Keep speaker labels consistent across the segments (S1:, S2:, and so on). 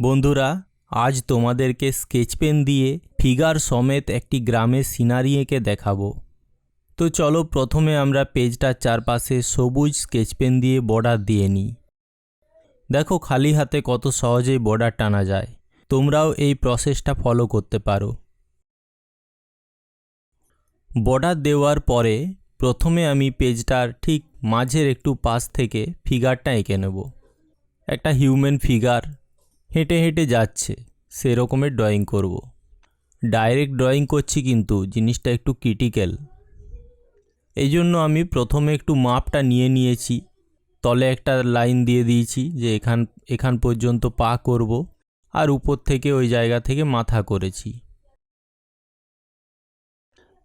S1: বন্ধুরা, আজ তোমাদেরকে স্কেচ পেন দিয়ে ফিগার সমেত একটি গ্রামের সিনারি এঁকে দেখাবো। তো চলো প্রথমে আমরা পেজটার চারপাশে সবুজ স্কেচ পেন দিয়ে বর্ডার দিয়ে নিই। দেখো খালি হাতে কত সহজেই বর্ডার টানা যায়। তোমরাও এই প্রসেসটা ফলো করতে পারো। বর্ডার দেওয়ার পরে প্রথমে আমি পেজটার ঠিক মাঝের একটু পাশ থেকে ফিগারটা এঁকে নেব। একটা হিউম্যান ফিগার হেঁটে হেঁটে যাচ্ছে সেরকমের ড্রয়িং করব। ডাইরেক্ট ড্রয়িং করছি কিন্তু, জিনিসটা একটু ক্রিটিক্যাল এই জন্য আমি প্রথমে একটু মাপটা নিয়ে নিয়েছি। তলে একটা লাইন দিয়ে দিয়েছি যে এখান এখান পর্যন্ত পা করব আর উপর থেকে ওই জায়গা থেকে মাথা করেছি।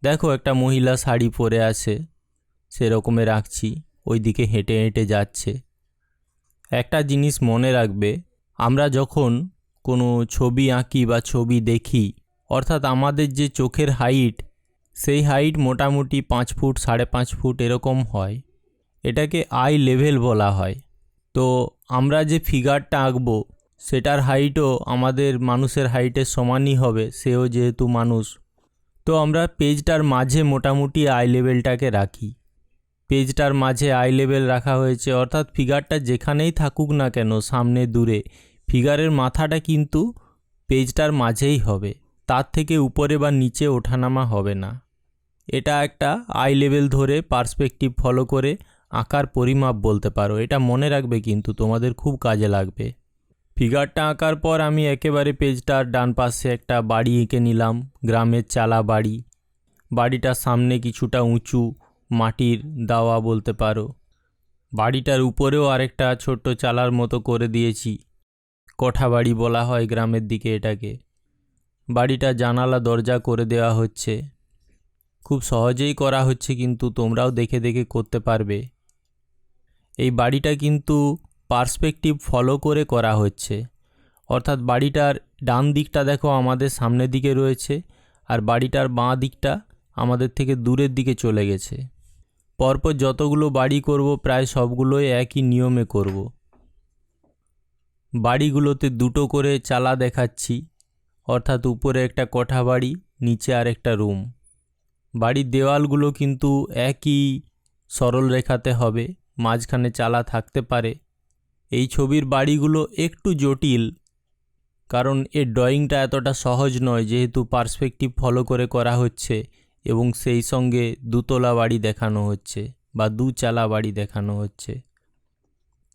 S1: দেখো একটা মহিলা শাড়ি পরে আছে সেরকমে রাখছি ওই দিকে হেঁটে হেঁটে যাচ্ছে। একটা জিনিস মনে রাখবে আমরা যখন কোনো ছবি আঁকি বা ছবি দেখি, অর্থাৎ আমাদের যে চোখের হাইট, সেই হাইট মোটামুটি পাঁচ ফুট, সাড়ে পাঁচ ফুট এরকম হয়। এটাকে আই লেভেল বলা হয়। তো আমরা যে ফিগারটা আঁকবো, সেটার হাইটও আমাদের মানুষের হাইটের সমানই হবে, সেও যেহেতু মানুষ। তো আমরা পেজটার মাঝে মোটামুটি আই লেভেলটাকে রাখি। পেজটার মাঝে আই লেভেল রাখা হয়েছে, অর্থাৎ ফিগারটা যেখানেই থাকুক না কেন, সামনে, দূরে ফিগারের মাথাটা কিন্তু পেজটার মাঝেই হবে, তার থেকে উপরে বা নিচে ওঠানামা হবে না। এটা একটা আই লেভেল ধরে পার্সপেক্টিভ ফলো করে আঁকার পরিমাপ বলতে পারো, এটা মনে রাখবে কিন্তু তোমাদের খুব কাজে লাগবে। ফিগারটা আঁকার পর আমি একেবারে পেজটার ডান পাশে একটা বাড়ি এঁকে নিলাম, গ্রামের চালা বাড়ি। বাড়িটার সামনে কিছুটা উঁচু, মাটির দাওয়া বলতে পারো। বাড়িটার উপরেও আরেকটা ছোট্ট চালার মতো করে দিয়েছি। কোঠা বাড়ি বলা হয় গ্রামের দিকে এটাকে। বাড়িটা জানালা, দরজা করে দেওয়া হচ্ছে। খুব সহজেই করা হচ্ছে, কিন্তু তোমরাও দেখে দেখে করতে পারবে। এই বাড়িটা কিন্তু পার্সপেক্টিভ ফলো করে করা হচ্ছে। অর্থাৎ বাড়িটার ডান দিকটা দেখো আমাদের সামনের দিকে রয়েছে, আর বাড়িটার বাঁ দিকটা আমাদের থেকে দূরের দিকে চলে গেছে। পরপর যতগুলো বাড়ি করব, প্রায় সবগুলোই একই নিয়মে করব। বাড়িগুলোতে দুটো করে চালা দেখাচ্ছি, অর্থাৎ উপরে একটা কঠা বাড়ি, নিচে আর একটা রুম। বাড়ির দেওয়ালগুলো কিন্তু একই সরল রেখাতে হবে, মাঝখানে চালা থাকতে পারে। এই ছবির বাড়িগুলো একটু জটিল, কারণ এর ড্রয়িংটা এতটা সহজ নয়, যেহেতু পার্সপেক্টিভ ফলো করে করা হচ্ছে এবং সেই সঙ্গে দুতলা বাড়ি দেখানো হচ্ছে বা দু চালা বাড়ি দেখানো হচ্ছে।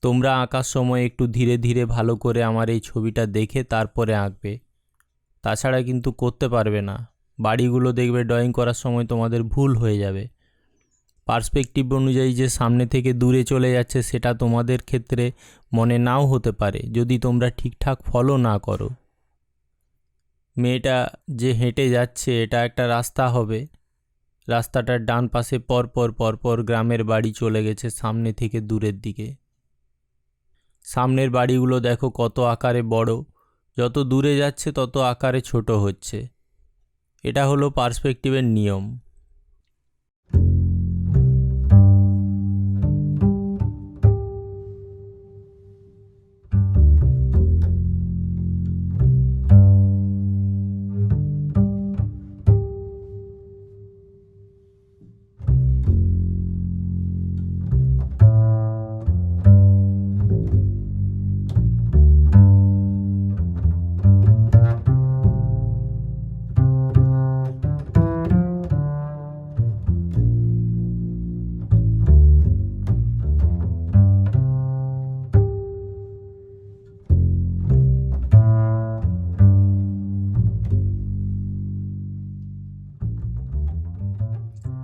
S1: তোমরা আঁকার সময় একটু ধীরে ধীরে ভালো করে আমার এই ছবিটা দেখে তারপরে আঁকবে। তাছাড়া কিন্তু করতে পারবে না। বাড়িগুলো দেখবে ড্রয়িং করার সময় তোমাদের ভুল হয়ে যাবে। পার্সপেক্টিভ অনুযায়ী যে সামনে থেকে দূরে চলে যাচ্ছে সেটা তোমাদের ক্ষেত্রে মনে নাও হতে পারে, যদি তোমরা ঠিকঠাক ফলো না করো। মেয়েটা যে হেঁটে যাচ্ছে, এটা একটা রাস্তা হবে। রাস্তাটার ডান পাশে পরপর পরপর গ্রামের বাড়ি চলে গেছে সামনে থেকে দূরের দিকে। সামনের বাড়িগুলো দেখো কত আকারে বড়। যত দূরে যাচ্ছে তত আকারে ছোট হচ্ছে। এটা হলো পার্সপেক্টিভের নিয়ম।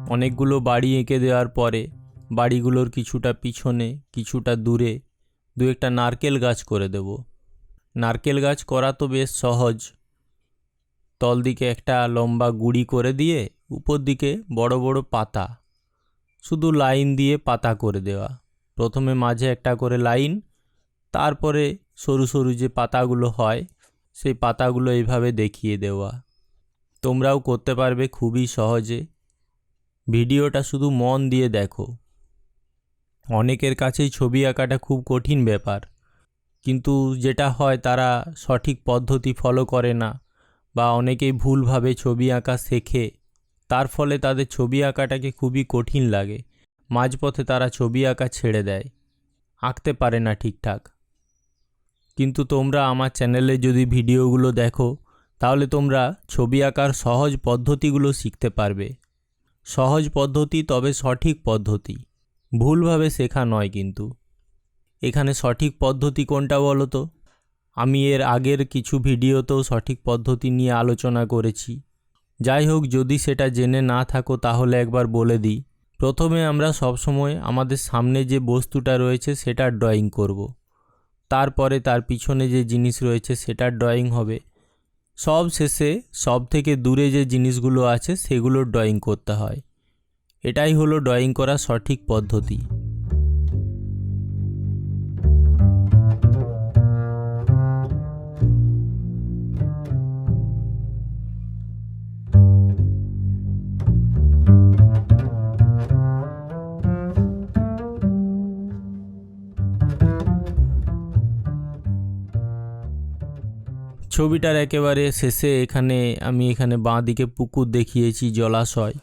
S1: অনেকগুলো বাড়ি এঁকে দেওয়ার পরে বাড়িগুলোর কিছুটা পিছনে, কিছুটা দূরে দু একটা নারকেল গাছ করে দেব। নারকেল গাছ করা তো বেশ সহজ। তল দিকে একটা লম্বা গুড়ি করে দিয়ে উপর দিকে বড় বড় পাতা। শুধু লাইন দিয়ে পাতা করে দেওয়া। প্রথমে মাঝে একটা করে লাইন, তারপরে সরু সরু যে পাতাগুলো হয়, সেই পাতাগুলো এইভাবে দেখিয়ে দেওয়া। তোমরাও করতে পারবে খুবই সহজে। ভিডিওটা শুধু মন দিয়ে দেখো। অনেকের কাছেই ছবি আঁকাটা খুব কঠিন ব্যাপার। কিন্তু যেটা হয়, তারা সঠিক পদ্ধতি ফলো করে না বা অনেকেই ভুলভাবে ছবি আঁকা শেখে। তার ফলে তাদের ছবি আঁকাটাকে খুবই কঠিন লাগে। মাঝপথে তারা ছবি আঁকা ছেড়ে দেয়। আঁকতে পারে না ঠিকঠাক। কিন্তু তোমরা আমার চ্যানেলে যদি ভিডিওগুলো দেখো, তাহলে তোমরা ছবি আঁকার সহজ পদ্ধতিগুলো শিখতে পারবে। সহজ পদ্ধতি তবে সঠিক পদ্ধতি। ভুলভাবে শেখা নয় কিন্তু। এখানে সঠিক পদ্ধতি কোনটা বলো তো আমি এর আগের কিছু ভিডিওতেও সঠিক পদ্ধতি নিয়ে আলোচনা করেছি। যাই হোক, যদি সেটা জেনে না থাকো তাহলে একবার বলে দিই। প্রথমে আমরা সবসময় আমাদের সামনে যে বস্তুটা রয়েছে সেটা ড্রয়িং করব। তারপরে তার পিছনে যে জিনিস রয়েছে সেটার ড্রয়িং হবে। সব শেষে সব থেকে দূরে যে জিনিসগুলো আছে সেগুলোর ড্রয়িং করতে হয়। এটাই হলো ড্রয়িং করার সঠিক পদ্ধতি। ছবিটার একেবারে শেষে এখানে আমি এখানে বাঁ দিকে পুকুর দেখিয়েছি জলাশয়।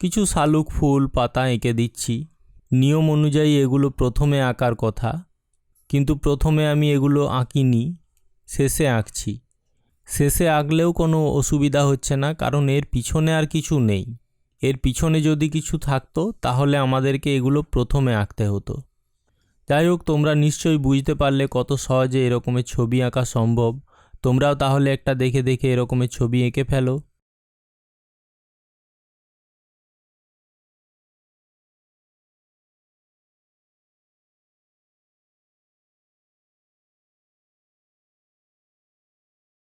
S1: কিছু শালুক ফুল, পাতা এঁকে দিচ্ছি। নিয়ম অনুযায়ী এগুলো প্রথমে আঁকার কথা। কিন্তু প্রথমে আমি এগুলো আঁকিনি, শেষে আঁকছি। শেষে আঁকলেও কোনো অসুবিধা হচ্ছে না, কারণ এর পিছনে আর কিছু নেই। এর পিছনে যদি কিছু থাকতো, তাহলে আমাদেরকে এগুলো প্রথমে আঁকতে হতো। যাই হোক, তোমরা নিশ্চয়ই বুঝতে পারলে কত সহজে এরকমের ছবি আঁকা সম্ভব। তোমরাও তাহলে একটা দেখে দেখে এরকমের ছবি এঁকে ফেলো।